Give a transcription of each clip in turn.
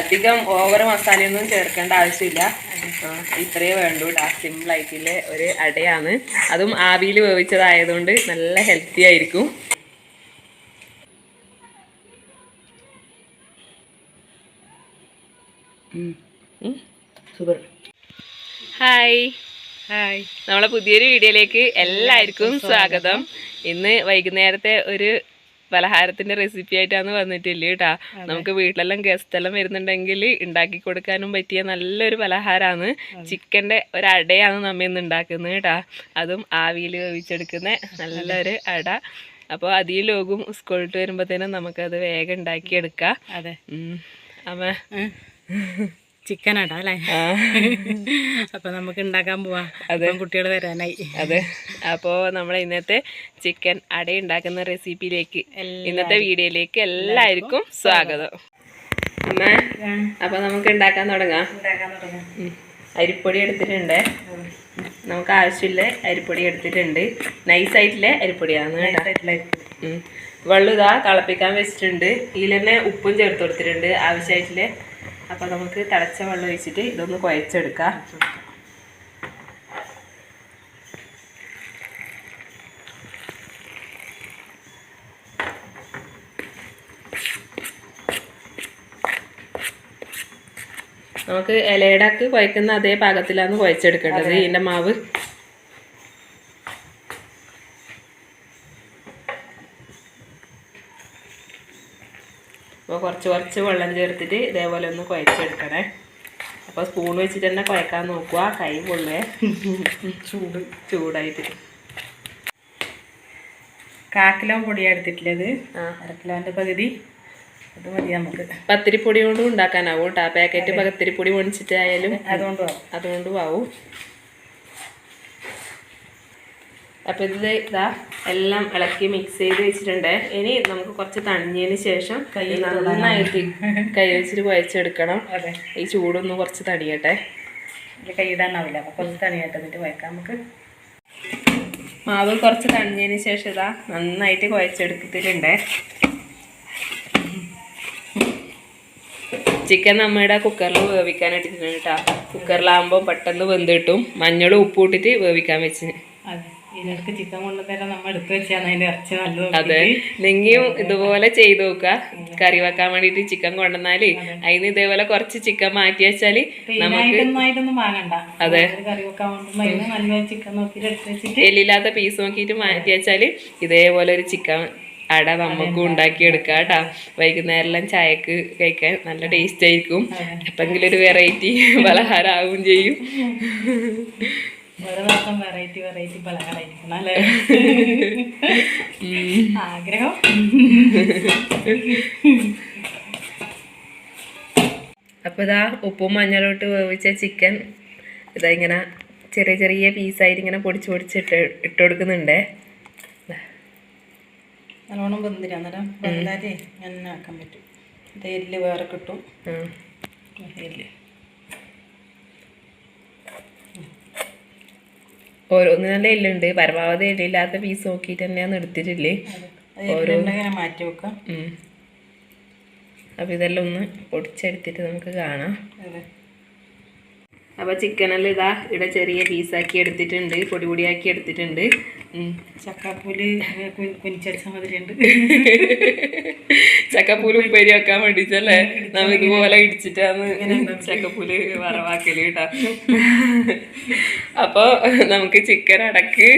അധികം ഓവർ മസാലയൊന്നും ചേർക്കേണ്ട ആവശ്യമില്ല. ഇത്രയേ വേണ്ടൂ. കേട്ടോ സിമ്പിൾ ആയിട്ടുള്ള ഒരു അടയാണ്. അതും ആവിയിൽ വേവിച്ചതായതുകൊണ്ട് നല്ല ഹെൽത്തി ആയിരിക്കും. സൂപ്പർ ഹായ് ഹായ് നമ്മളെ പുതിയൊരു വീഡിയോയിലേക്ക് എല്ലാവർക്കും സ്വാഗതം. ഇന്ന് വൈകുന്നേരത്തെ ഒരു പലഹാരത്തിന്റെ റെസിപ്പി ആയിട്ടാണ് വന്നിട്ടില്ല കേട്ടാ നമുക്ക് വീട്ടിലെല്ലാം ഗസ്റ്റ് എല്ലാം വരുന്നുണ്ടെങ്കിൽ ഉണ്ടാക്കി കൊടുക്കാനും പറ്റിയ നല്ലൊരു പലഹാരമാണ് ചിക്കന്റെ ഒരു അടയാണ് നമ്മ ഇന്ന് ഉണ്ടാക്കുന്നത് കേട്ടാ അതും ആവിയിൽ വേവിച്ചെടുക്കുന്ന നല്ലൊരു അട. അപ്പോൾ അധികം ലോകും സ്കൂളിട്ട് വരുമ്പോഴത്തേനും നമുക്കത് വേഗം ഉണ്ടാക്കിയെടുക്കാം. അതെ. അമ്മ. ചിക്കൻ അടാ അല്ലേ അപ്പൊ നമുക്ക് ഉണ്ടാക്കാൻ പോവാ. അതെ. കുട്ടികൾ വരാനായി. അതെ. അപ്പോൾ നമ്മൾ ഇന്നത്തെ ചിക്കൻ അട ഉണ്ടാക്കുന്ന റെസിപ്പിയിലേക്ക് ഇന്നത്തെ വീഡിയോയിലേക്ക് എല്ലാവർക്കും സ്വാഗതം. അമ്മ അപ്പൊ നമുക്ക് ഉണ്ടാക്കാൻ തുടങ്ങാം. അരിപ്പൊടി എടുത്തിട്ടുണ്ട്. നമുക്ക് ആവശ്യമില്ല അരിപ്പൊടി എടുത്തിട്ടുണ്ട്. നൈസായിട്ടില്ലേ അരിപ്പൊടിയാണ്. വെള്ളം ഇതാ തിളപ്പിക്കാൻ വെച്ചിട്ടുണ്ട്. ഇതിൽ തന്നെ ഉപ്പും ചേർത്ത് കൊടുത്തിട്ടുണ്ട്. ആവശ്യമായിട്ടുള്ള അപ്പൊ നമുക്ക് തിളച്ച വെള്ളം ഒഴിച്ചിട്ട് ഇതൊന്ന് കുഴച്ചെടുക്കാം. നമുക്ക് ഇലയുടെക്ക് കുഴക്കുന്ന അതേ പാകത്തിലാണ് കുഴച്ചെടുക്കേണ്ടത് ഇതിന്റെ മാവ്. അപ്പോൾ കുറച്ച് കുറച്ച് വെള്ളം ചേർത്തിട്ട് ഇതേപോലെ ഒന്ന് കുഴച്ചെടുക്കണേ. അപ്പോൾ സ്പൂൺ വെച്ചിട്ട് തന്നെ കുഴക്കാൻ നോക്കുക. കൈ പൊള്ളേ. ചൂട്. ചൂടായിട്ട്. കാക്കിലോ പൊടിയാണ് എടുത്തിട്ടുള്ളത്. ആ. അര കിലോന്റെ പകുതി. അത് മതി നമുക്ക്. പത്തിരിപ്പൊടി കൊണ്ടും ഉണ്ടാക്കാനാവും കേട്ടോ. പാക്കറ്റ് പത്തിരിപ്പൊടി പൊടിച്ചിട്ടായാലും അതുകൊണ്ട്. അതുകൊണ്ടും ആവും അപ്പം ഇത് ഇതാ എല്ലാം ഇളക്കി മിക്സ് ചെയ്ത് വെച്ചിട്ടുണ്ട്. ഇനി നമുക്ക് കുറച്ച് തണിഞ്ഞതിന് ശേഷം കൈ നന്നായിട്ട് കൈ വെച്ചിട്ട് കുഴച്ചെടുക്കണം. അതെ. ഈ ചൂടൊന്ന് കുറച്ച് തണിയട്ടെ. ഇത് കൈയിടാനാവില്ല അപ്പോൾ കുറച്ച് തണിയട്ടെ എന്നിട്ട് വയ്ക്കാം നമുക്ക്. മാവ് കുറച്ച് തണിഞ്ഞതിന് ശേഷം ഇതാ നന്നായിട്ട് കുഴച്ചെടുത്തിട്ടുണ്ട്. ചിക്കൻ നമ്മുടെ കുക്കറിൽ വേവിക്കാൻ ഇട്ടിട്ടുണ്ട് കേട്ടോ കുക്കറിലാകുമ്പോൾ പെട്ടെന്ന് വെന്ത് കിട്ടും. മഞ്ഞളും ഉപ്പും ഇട്ടിട്ട് വേവിക്കാൻ വെച്ചിന് ഇതിനടുത്ത് ചിക്കൻ കൊണ്ടുതരാൻ നമ്മൾ എടുത്തു വെച്ചാണ് അതിന്റെ ഇറച്ചി നല്ലത് അതെ. നിങ്ങിയും ഇതുപോലെ ചെയ്ത് നോക്കുക. കറി വെക്കാൻ വേണ്ടിട്ട് ചിക്കൻ കൊണ്ടുവന്നാൽ അതിന് ഇതേപോലെ കുറച്ച് ചിക്കൻ മാറ്റി വെച്ചാൽ നമുക്ക് വാങ്ങണ്ട. അതെ. കറി വെക്കാൻ നല്ല ചിക്കൻ എടുത്ത് വെച്ചിട്ട് എല്ലില്ലാത്ത പീസ് നോക്കിയിട്ട് മാറ്റി വെച്ചാൽ ഇതേപോലെ ഒരു ചിക്കൻ അട നമുക്കും ഉണ്ടാക്കിയെടുക്കാം കേട്ടാ. വൈകുന്നേരം ചായക്ക് കഴിക്കാൻ നല്ല ടേസ്റ്റ് ആയിരിക്കും. എപ്പെങ്കിലും ഒരു വെറൈറ്റി പലഹാരം ആവുകയും ചെയ്യും. ഓരോ ദിവസം വെറൈറ്റി വെറൈറ്റി പലഹാരായിരിക്കണം അല്ലേ? ആഗ്രഹം? അപ്പോൾ ഇതാ ഉപ്പും മഞ്ഞളോട്ട് വേവിച്ച ചിക്കൻ ഇതാ ഇങ്ങനെ ചെറിയ ചെറിയ പീസായിട്ട് ഇങ്ങനെ പൊടിച്ച് പൊടിച്ച് ഇട്ട് ഇട്ട് കൊടുക്കുന്നുണ്ട്. നല്ലോണം വെന്തിര. അന്നേരം വെന്താലേ അങ്ങനെ ആക്കാൻ പറ്റും. ഇത് എല്ല് വേറെ കിട്ടും. എല്ല് ഓരോന്ന് നല്ല എല്ലുണ്ട്. പരമാവധി എല്ലില്ലാത്ത പീസ് നോക്കിയിട്ട് തന്നെയാണ് എടുത്തിട്ടില്ലേ എല്ലുണ്ടെങ്കിൽ മാറ്റി വെക്കാം. ഉം. അപ്പോൾ ഇതെല്ലാം ഒന്ന് പൊടിച്ചെടുത്തിട്ട് നമുക്ക് കാണാം. അപ്പോൾ ചിക്കനെല്ലാം ഇതാ ഇവിടെ ചെറിയ പീസാക്കി എടുത്തിട്ടുണ്ട്. പൊടി പൊടിയാക്കി എടുത്തിട്ടുണ്ട്. ചക്കാപ്പൂൽ കുനിച്ചടിച്ച മതിലുണ്ട് ചക്കപ്പൂൽ ഉപ്പേരി വെക്കാൻ വേണ്ടിട്ടല്ലേ? നമ്മ ഇതുപോലെ ഇടിച്ചിട്ടാന്ന്. ചക്കപ്പൂൽ വറവാക്കൽ കേട്ടാ. അപ്പൊ നമുക്ക് ചിക്കൻ അടക്ക്.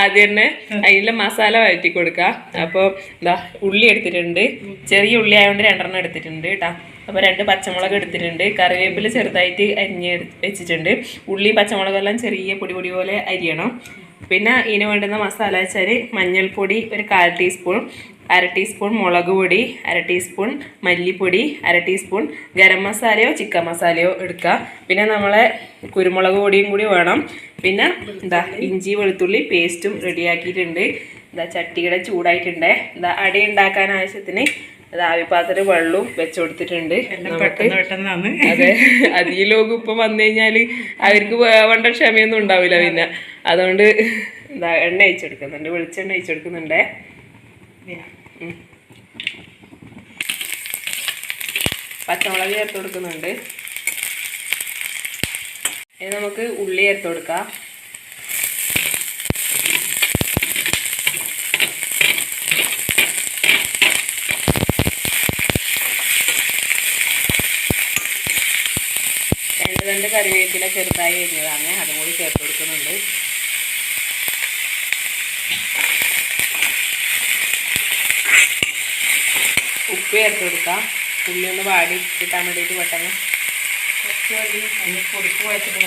ആദ്യം തന്നെ അതിലെ മസാല വഴറ്റി കൊടുക്കാം. അപ്പോൾ എന്താ ഉള്ളി എടുത്തിട്ടുണ്ട്. ചെറിയ ഉള്ളി ആയതുകൊണ്ട് രണ്ടെണ്ണം എടുത്തിട്ടുണ്ട് കേട്ടാ. അപ്പോൾ രണ്ട് പച്ചമുളക് എടുത്തിട്ടുണ്ട്. കറിവേപ്പില ചെറുതായിട്ട് അരിഞ്ഞ് വെച്ചിട്ടുണ്ട്. ഉള്ളി പച്ചമുളകെല്ലാം ചെറിയ പൊടി പൊടി പോലെ അരിയണം. പിന്നെ ഇതിന് വേണ്ടുന്ന മസാല വെച്ചാൽ മഞ്ഞൾപ്പൊടി ഒരു കാൽ ടീസ്പൂൺ അര ടീസ്പൂൺ മുളക് പൊടി അര ടീസ്പൂൺ മല്ലിപ്പൊടി അര ടീസ്പൂൺ ഗരം മസാലയോ ചിക്കൻ മസാലയോ എടുക്കുക. പിന്നെ നമ്മളെ കുരുമുളക് പൊടിയും കൂടി വേണം. പിന്നെ എന്താ ഇഞ്ചി വെളുത്തുള്ളി പേസ്റ്റും റെഡിയാക്കിയിട്ടുണ്ട് എന്താ ചട്ടിയുടെ ചൂടായിട്ടുണ്ട്. എന്താ അടി ഉണ്ടാക്കാൻ ആവശ്യത്തിന് അത് ആവിപ്പാത്രത്തിൽ വെള്ളവും വെച്ചു കൊടുത്തിട്ടുണ്ട് അതെ അതിലോകം ഇപ്പം വന്നു കഴിഞ്ഞാൽ അവർക്ക് വേണ്ട ക്ഷമയൊന്നും ഉണ്ടാവില്ല പിന്നെ. അതുകൊണ്ട് എന്താ എണ്ണ അയച്ചെടുക്കുന്നുണ്ട് വെളിച്ചെണ്ണ അയച്ചു കൊടുക്കുന്നുണ്ടേ. പച്ചമുളക് ചേർത്ത് കൊടുക്കുന്നുണ്ട്. ഇനി നമുക്ക് ഉള്ളി ചേർത്ത് കൊടുക്കാം. രണ്ട് രണ്ട് കറിവേപ്പില ചെറുതായി അരിഞ്ഞതാണ്. അതും കൂടി ചേർത്ത് കൊടുക്കുന്നുണ്ട്. ഉപ്പ് ചേർത്ത് കൊടുക്കാം. ഉള്ളി ഒന്ന് വാടി കിട്ടാൻ വേണ്ടിയിട്ട് പെട്ടെന്ന്. പൊടിപ്പ് കുഴച്ചിട്ട്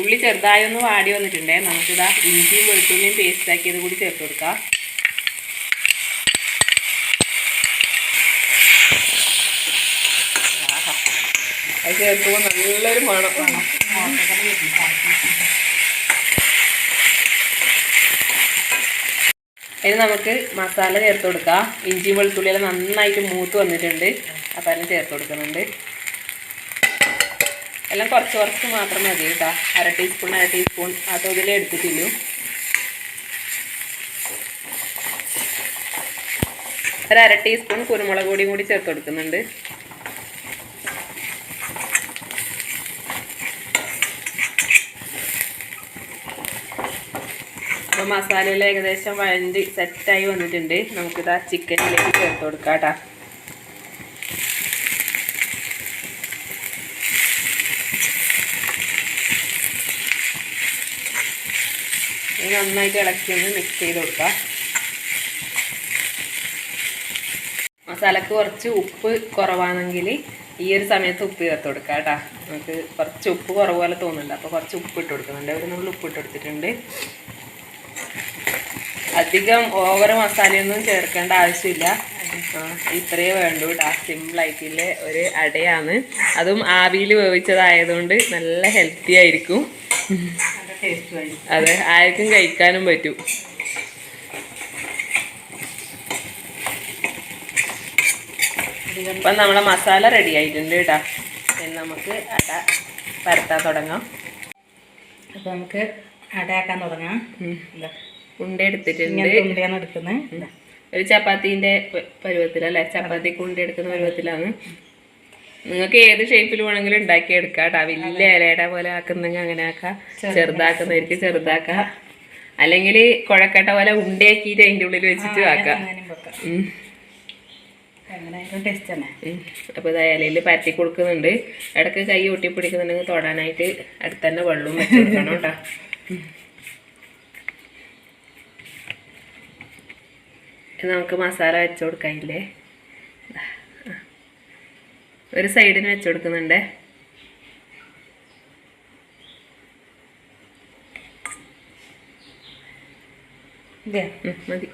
ഉള്ളി ചെറുതായി ഒന്ന് വാടി വന്നിട്ടുണ്ടേ. നമുക്കിതാ ഇഞ്ചിയും വെളുത്തുള്ളിയും പേസ്റ്റ് ആക്കിയത് കൂടി ചേർത്ത് കൊടുക്കാം. ചേർക്കുമ്പോൾ നല്ലൊരു മണം. ഇനി നമുക്ക് മസാല ചേർത്ത് കൊടുക്കാം. ഇഞ്ചിയും വെളുത്തുള്ളിയെല്ലാം നന്നായിട്ട് മൂത്ത് വന്നിട്ടുണ്ട്. അപ്പം അതിന് ചേർത്ത് കൊടുക്കുന്നുണ്ട്. എല്ലാം കുറച്ച് കുറച്ച് മാത്രം മതി കേട്ടോ. അര ടീസ്പൂൺ അര ടീസ്പൂൺ ആ തോതിലേ എടുത്തിട്ടുള്ളൂ ഒരു അര ടീസ്പൂൺ കുരുമുളക് പൊടിയും കൂടി ചേർത്ത് കൊടുക്കുന്നുണ്ട്. മസാലയിൽ ഏകദേശം വഴണ്ടി സെറ്റായി വന്നിട്ടുണ്ട്. നമുക്കിത് ആ ചിക്കനിലേക്ക് ചേർത്ത് കൊടുക്കാം കേട്ടോ. നന്നായിട്ട് ഇളക്കി ഒന്ന് മിക്സ് ചെയ്ത് കൊടുക്കാം. മസാലക്ക് കുറച്ച് ഉപ്പ് കുറവാണെങ്കിൽ ഈ ഒരു സമയത്ത് ഉപ്പ് ചേർത്ത് കൊടുക്കാം കേട്ടോ. നമുക്ക് കുറച്ച് ഉപ്പ് കുറവ് പോലെ തോന്നുന്നുണ്ട്. അപ്പോൾ കുറച്ച് ഉപ്പ് ഇട്ട് കൊടുക്കുന്നുണ്ട്. ഒരു നമ്മൾ ഉപ്പ് ഇട്ട് കൊടുത്തിട്ടുണ്ട്. അധികം ഓവർ മസാലയൊന്നും ചേർക്കേണ്ട ആവശ്യമില്ല. ഇത്രയേ വേണ്ടൂ. കേട്ടോ സിമ്പിളായിട്ടുള്ള ഒരു അടയാണ്. അതും ആവിയിൽ വേവിച്ചതായതുകൊണ്ട് നല്ല ഹെൽത്തി ആയിരിക്കും. അതെ ആർക്കും കഴിക്കാനും പറ്റും. ഇപ്പം നമ്മളെ മസാല റെഡി ആയിട്ടുണ്ട് കേട്ടോ നമുക്ക് അട പരത്താൻ തുടങ്ങാം. അപ്പം നമുക്ക് അടയാക്കാൻ തുടങ്ങാം. ഉണ്ട എടുത്തിട്ടുണ്ട്. എടുക്കുന്നത്. ഒരു ചപ്പാത്തിന്റെ പരുവത്തിലല്ലേ? ചപ്പാത്തി കുണ്ട എടുക്കുന്ന പരുവത്തിലാണ്. നിങ്ങൾക്ക് ഏത് ഷേപ്പിൽ വേണമെങ്കിലും ഉണ്ടാക്കി എടുക്കാം കേട്ടോ. വലിയ ഇലയുടെ പോലെ ആക്കുന്നെങ്കിൽ അങ്ങനെ ആക്കാം. ചെറുതാക്കുന്നവർക്ക് ചെറുതാക്കാം. അല്ലെങ്കിൽ കുഴക്കട്ട പോലെ ഉണ്ടയാക്കിയിട്ട് അതിന്റെ ഉള്ളിൽ വെച്ചിട്ട് ആക്കാം. അപ്പോൾ ഇത് ഇലയിൽ പരത്തി കൊടുക്കുന്നുണ്ട്. ഇടയ്ക്ക് കൈ ഒട്ടി പിടിക്കുന്നുണ്ടെങ്കിൽ തൊടാനായിട്ട് അടുത്ത് തന്നെ വെള്ളവും വെച്ച് കൊടുക്കണം കേട്ടോ ഉം. ഇനി നമുക്ക് മസാല വെച്ച് കൊടുക്കാനില്ലേ. ഒരു സൈഡിന് വെച്ച് കൊടുക്കുന്നുണ്ട്. മതി.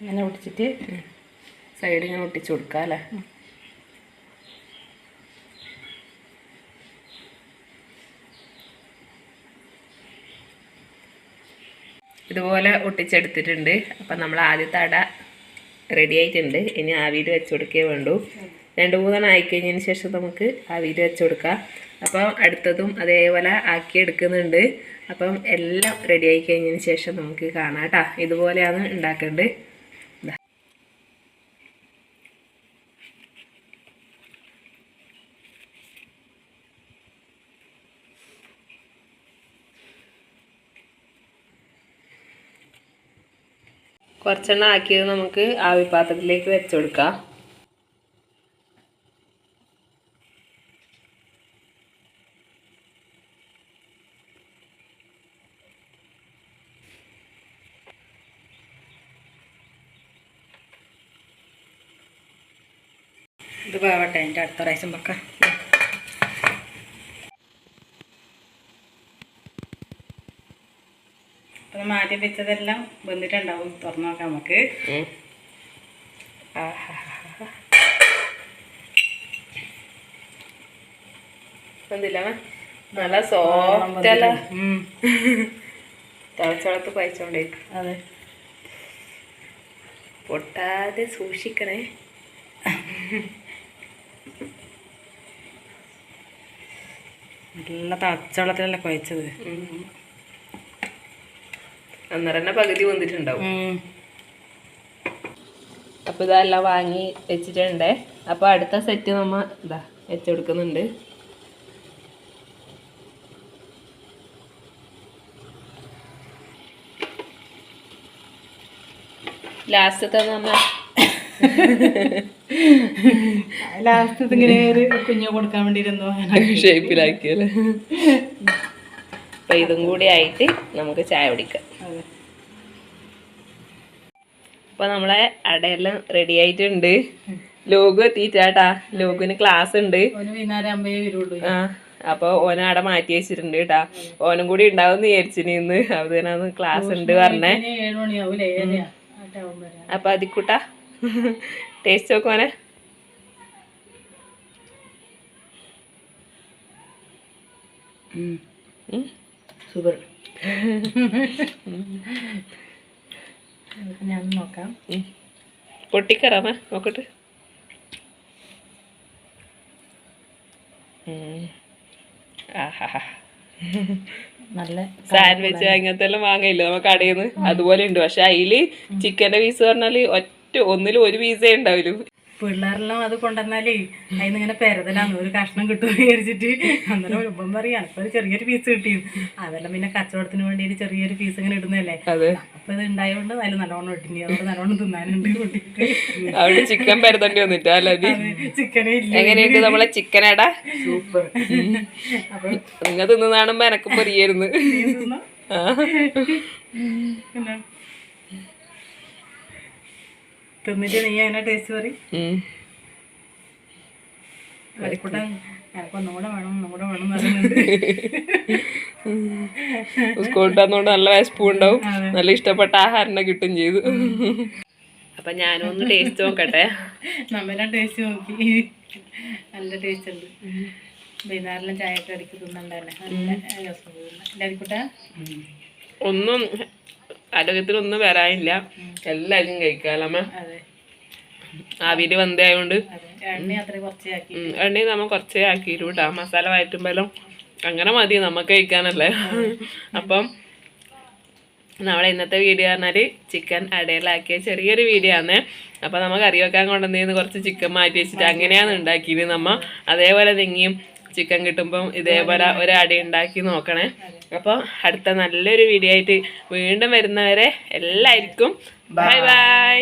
ഇങ്ങനെ ഒട്ടിച്ചിട്ട് സൈഡ് ഇങ്ങനെ ഒട്ടിച്ച് കൊടുക്കാം അല്ലേ? ഇതുപോലെ ഒട്ടിച്ചെടുത്തിട്ടുണ്ട്. അപ്പം നമ്മൾ ആദ്യത്തെ അട റെഡി ആയിട്ടുണ്ട്. ഇനി ആവിയിൽ വെച്ച് കൊടുക്കേ വേണ്ടൂ. രണ്ട് മൂന്നെണ്ണം ആയിക്കഴിഞ്ഞതിന് ശേഷം നമുക്ക് ആവിയിൽ വെച്ച് കൊടുക്കാം. അപ്പം അടുത്തതും അതേപോലെ ആക്കി എടുക്കുന്നുണ്ട്. അപ്പം എല്ലാം റെഡി ആയി കഴിഞ്ഞതിന് ശേഷം നമുക്ക് കാണാം കേട്ടോ. ഇതുപോലെയാണ് ഉണ്ടാക്കേണ്ടത്. കുറച്ചെണ്ണം ആക്കിയത് നമുക്ക് ആവിപാത്രത്തിലേക്ക് വെച്ച് കൊടുക്കാം. ഇത് വേവട്ടെ അതിന്റെ അടുത്ത പ്രാവശ്യം വെക്കാം. ആദ്യം വെച്ചതെല്ലാം വന്നിട്ടുണ്ടാവും. തുറന്നു നോക്കാം നമുക്ക്. വന്നില്ല നല്ല സോഫ്റ്റ് അല്ല? തിളച്ചോളത്ത് കഴിച്ചോണ്ടേ അതെ. പൊട്ടാതെ സൂക്ഷിക്കണേ. നല്ല തളച്ചവെള്ളത്തിലല്ലേ കുഴച്ചത്? അന്നേരം തന്നെ പകുതി വന്നിട്ടുണ്ടാവും. അപ്പൊ അപ്പോൾ ഇതെല്ലാം വാങ്ങി വെച്ചിട്ടുണ്ട്. അപ്പോൾ അടുത്ത സെറ്റ് നമ്മ ഇതാ വെച്ചെടുക്കുന്നുണ്ട് ലാസ്റ്റത്തെ നമ്മ ലാസ്റ്റ് ഇങ്ങനെ ഒരു കുഞ്ഞു കൊടുക്കാൻ വേണ്ടിയിരുന്നു. ഷേപ്പിലാക്കിയല്ലേ അപ്പം ഇതും കൂടി ആയിട്ട് നമുക്ക് ചായ കുടിക്കാം അതെ അപ്പോൾ നമ്മളെ അടയെല്ലാം റെഡി ആയിട്ടുണ്ട്. ലോഗു എത്തിയിട്ടാട്ടാ ലോഗുവിന് ക്ലാസ് ഉണ്ട്. ആ അപ്പോൾ ഓന അവിടെ മാറ്റി വെച്ചിട്ടുണ്ട് കേട്ടാ ഓനും കൂടി ഉണ്ടാവും വിചാരിച്ചിന് ഇന്ന്. അതിനാന്ന് ക്ലാസ് ഉണ്ട് പറഞ്ഞേ. അപ്പൊ അതിക്കൂട്ടാ. ടേസ്റ്റ് നോക്കുവാനെ സൂപ്പർ ഞാൻ നോക്കാം. പൊട്ടിക്കറാമ നോക്കട്ടെ. നല്ല സാൻഡ്വിച്ച് അങ്ങനത്തെ എല്ലാം വാങ്ങയില്ല നമ്മ കടയിൽ നിന്ന് അതുപോലെ ഉണ്ട്. പക്ഷെ അതിൽ ചിക്കന്റെ പീസ് പറഞ്ഞാൽ ഒറ്റ ഒന്നിലും ഒരു പീസേ ഉണ്ടാവില്ല പിള്ളേരെല്ലാം അത് കൊണ്ടുവന്നാലേ അതിന് ഇങ്ങനെ പെരതലാന്ന് ഒരു കഷ്ണം കിട്ടും വിചാരിച്ചിട്ട്. അന്നേരം ഒപ്പം പറയാ ഇപ്പൊ ഒരു ചെറിയൊരു പീസ് കിട്ടിയും. അതെല്ലാം പിന്നെ കച്ചവടത്തിന് വേണ്ടിയിട്ട് ചെറിയൊരു പീസ് ഇങ്ങനെ ഇടുന്നല്ലേ അപ്പൊ ഇത് ഉണ്ടായതുകൊണ്ട് അതിൽ നല്ലോണം ഇട്ടിനി അതുകൊണ്ട് നല്ലോണം തിന്നാനുണ്ട് അവിടെ ചിക്കൻ പരതണ്ടി വന്നിട്ടാ അല്ലേ ചിക്കനേ ഇല്ല. എങ്ങനെയുണ്ട് നമ്മളെ ചിക്കനടാ? സൂപ്പർ. അപ്പൊ നിങ്ങൾ തിന്ന് കാണുമ്പോ എനക്ക് പൊരിയായിരുന്നു? ആ. തിന്നിട്ട് നീ അതിനെ ടേസ്റ്റ് പറയും? പറയുന്നുണ്ട് സ്കൂളിൽ നല്ല വിശപ്പും ഉണ്ടാവും. നല്ല ഇഷ്ടപ്പെട്ട ആഹാരം കിട്ടും ചെയ്തു. അപ്പൊ ഞാനും ഒന്ന് ടേസ്റ്റ് നോക്കട്ടെ. നമ്മളെ ടേസ്റ്റ് നോക്കി. നല്ല ടേസ്റ്റ് ഉണ്ട്. വൈകുന്നേരം ചായ ഒക്കെ അടിക്കുന്നുണ്ടല്ലേ നല്ല രസം ഒന്നും ആരോഗ്യത്തിനൊന്നും വരാനില്ല. എല്ലാരും കഴിക്കാലമ്മ. വന്നതായോണ്ട് അതെ. എണ്ണ അത്ര കുറച്ചേ ആക്കി എണ്ണ നമ്മ കുറച്ചേ ആക്കിയിട്ടാ മസാല വയറ്റുമ്പോലും അങ്ങനെ മതി നമുക്ക് കഴിക്കാനല്ലേ. അപ്പം നമ്മളെ ഇന്നത്തെ വീഡിയോ പറഞ്ഞാൽ ചിക്കൻ അടയിലാക്കിയ ചെറിയൊരു വീഡിയോ ആണ് അപ്പം നമുക്ക് കറി വെക്കാൻ കുറച്ച് ചിക്കൻ മാറ്റി വെച്ചിട്ട് അങ്ങനെയാണ് ഉണ്ടാക്കിയത് നമ്മ. അതേപോലെ തെങ്ങിയും ചിക്കൻ കിട്ടുമ്പം ഇതേപോലെ ഒരു അടി ഉണ്ടാക്കി നോക്കണേ. അപ്പോൾ അടുത്ത നല്ലൊരു വീഡിയോ ആയിട്ട് വീണ്ടും വരുന്നവരെ എല്ലാവർക്കും ബൈ ബൈ